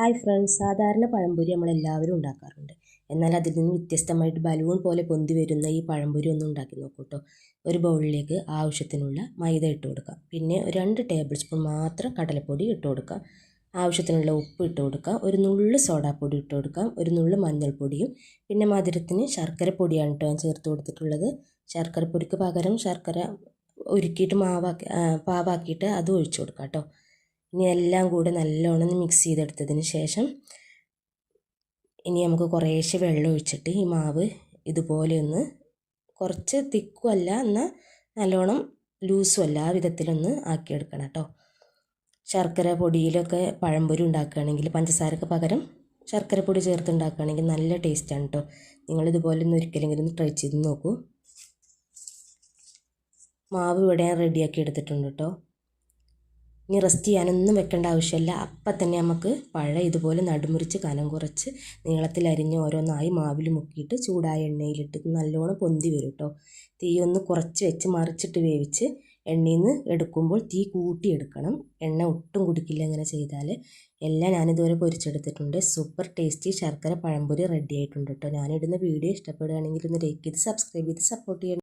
Hi friends സാധാരണ പഴംപൊരി നമ്മളെല്ലാവരും ഉണ്ടാക്കാറുണ്ട്. എന്നാൽ അതിൽ നിന്ന് വ്യത്യസ്തമായിട്ട് ബലൂൺ പോലെ പൊന്തി വരുന്ന ഈ പഴംപൊരി ഒന്ന് ഉണ്ടാക്കി നോക്കൂ കേട്ടോ ഒരു ബൗളിലേക്ക് ആവശ്യത്തിനുള്ള മൈദ ഇട്ട് കൊടുക്കാം. പിന്നെ രണ്ട് ടേബിൾ സ്പൂൺ മാത്രം കടലപ്പൊടി ഇട്ട് കൊടുക്കാം. ആവശ്യത്തിനുള്ള ഉപ്പ് ഇട്ട് കൊടുക്കാം. ഒരു നുള്ള് സോഡാപ്പൊടി ഇട്ട് കൊടുക്കാം. ഒരു നുള്ള് മഞ്ഞൾപ്പൊടിയും. പിന്നെ മധുരത്തിന് ശർക്കര പൊടിയാണ് കേട്ടോ ഞാൻ ചേർത്ത് കൊടുത്തിട്ടുള്ളത്. ശർക്കരപ്പൊടിക്ക് പകരം ശർക്കര ഉരുക്കിയിട്ട് മാവാക്കി പാവാക്കിയിട്ട് അത് ഒഴിച്ചു കൊടുക്കാം കേട്ടോ ഇനി എല്ലാം കൂടെ നല്ലോണം മിക്സ് ചെയ്തെടുത്തതിന് ശേഷം ഇനി നമുക്ക് കുറേശ്ശെ വെള്ളം ഒഴിച്ചിട്ട് ഈ മാവ് ഇതുപോലെ ഒന്ന് കുറച്ച് തിക്കും അല്ല എന്നാൽ നല്ലോണം ലൂസും അല്ല ആ വിധത്തിലൊന്ന് ആക്കിയെടുക്കണം കേട്ടോ. ശർക്കര പൊടിയിലൊക്കെ പഴംപൊരി ഉണ്ടാക്കുകയാണെങ്കിൽ പഞ്ചസാരക്ക് പകരം ശർക്കര പൊടി ചേർത്ത് ഉണ്ടാക്കുകയാണെങ്കിൽ നല്ല ടേസ്റ്റാണ് കേട്ടോ. നിങ്ങളിതുപോലെ ഒന്ന് ഒരിക്കലെങ്കിലും ഒന്ന് ട്രൈ ചെയ്ത് നോക്കൂ. മാവ് ഇവിടെ ഞാൻ റെഡിയാക്കി എടുത്തിട്ടുണ്ട് കേട്ടോ. ഇനി റെസ്റ്റ് ചെയ്യാനൊന്നും വെക്കേണ്ട ആവശ്യമില്ല. അപ്പം തന്നെ നമുക്ക് പഴം ഇതുപോലെ നടുമുറിച്ച് കനം കുറച്ച് നീളത്തിൽ അരിഞ്ഞ് ഓരോന്നായി മാവിൽ മുക്കിയിട്ട് ചൂടായ എണ്ണയിലിട്ട് നല്ലോണം പൊന്തി വരും കേട്ടോ തീ ഒന്ന് കുറച്ച് വെച്ച് മറിച്ചിട്ട് വേവിച്ച് എണ്ണയിൽ നിന്ന് എടുക്കുമ്പോൾ തീ കൂട്ടിയെടുക്കണം എണ്ണ ഒട്ടും കുടിക്കില്ല ഇങ്ങനെ ചെയ്താൽ എല്ലാം ഞാനിതുവരെ പൊരിച്ചെടുത്തിട്ടുണ്ട്. സൂപ്പർ ടേസ്റ്റി ശർക്കര പഴംപൊരി റെഡി ആയിട്ടുണ്ട് കേട്ടോ ഞാനിടുന്ന വീഡിയോ ഇഷ്ടപ്പെടുകയാണെങ്കിൽ ഒന്ന് ലൈക്ക് ചെയ്ത് സബ്സ്ക്രൈബ് ചെയ്ത് സപ്പോർട്ട് ചെയ്യണം.